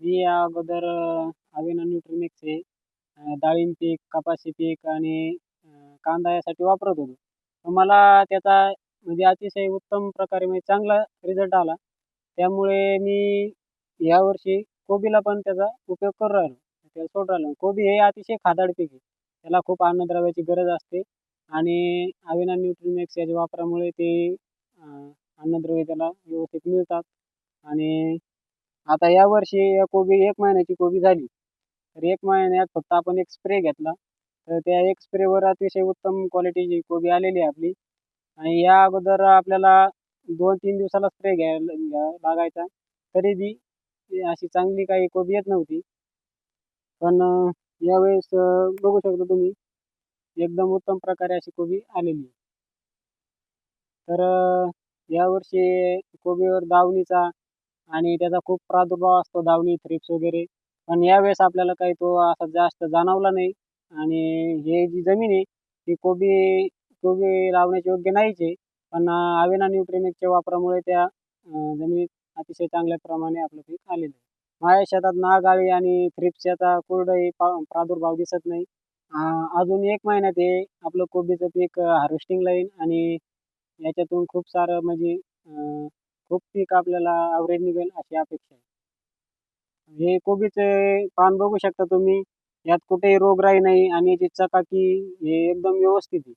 मी या अगोदर अविना न्यूट्रीमिक्स हे डाळिंब पीक, कपाशी पीक आणि कांदा यासाठी वापरत होतो. तर मला त्याचा म्हणजे अतिशय उत्तम प्रकारे म्हणजे चांगला रिझल्ट आला. त्यामुळे मी यावर्षी कोबीला पण त्याचा उपयोग करू राहिलो. त्याला सोडू राहिलो. कोबी हे अतिशय खादाड पीक आहे. त्याला खूप अन्नद्रव्याची गरज असते आणि अविना न्यूट्रिमिक्स याच्या वापरामुळे ते अन्नद्रव्य त्याला व्यवस्थित मिळतात आणि आता यावर्षी या कोबी एक महिन्याची कोबी झाली. तर एक महिन्यात फक्त आपण एक स्प्रे घेतला. तर त्या एक स्प्रेवर अतिशय उत्तम क्वालिटीची कोबी आलेली आहे आपली आणि या अगोदर आपल्याला 2-3 दिवसाला स्प्रे घ्यायला लागायचा. तरी बी ती अशी चांगली काही कोबी येत नव्हती. पण यावेळेस बघू शकता तुम्ही एकदम उत्तम प्रकारे अशी कोबी आलेली आहे. तर यावर्षी कोबीवर दावणीचा आणि त्याचा खूप प्रादुर्भाव असतो दावणी, थ्रिप्स वगैरे. पण यावेळेस आपल्याला काही तो असा जास्त जाणवला नाही आणि हे जी जमीन आहे ती कोबी कोबी लावण्याची योग्य नाहीच आहे. पण आवेना अविना वापरामुळे त्या जमिनीत अतिशय चांगल्या प्रमाणे आपलं पीक आलेलं आहे. माझ्या शेतात नागाळी आणि थ्रिप्स याचा कुठलाही प्रादुर्भाव दिसत नाही. अजून एक महिन्यात हे आपलं कोबीचं पीक हार्वेस्टिंगला येईल आणि याच्यातून खूप सारं म्हणजे खूप पीक आपल्याला ॲव्हरेज निघेल अशी अपेक्षा आहे. हे कोबीचे पान बघू शकता तुम्ही. यात कुठेही रोगराई नाही आणि याची चकाकी हे एकदम व्यवस्थित आहे.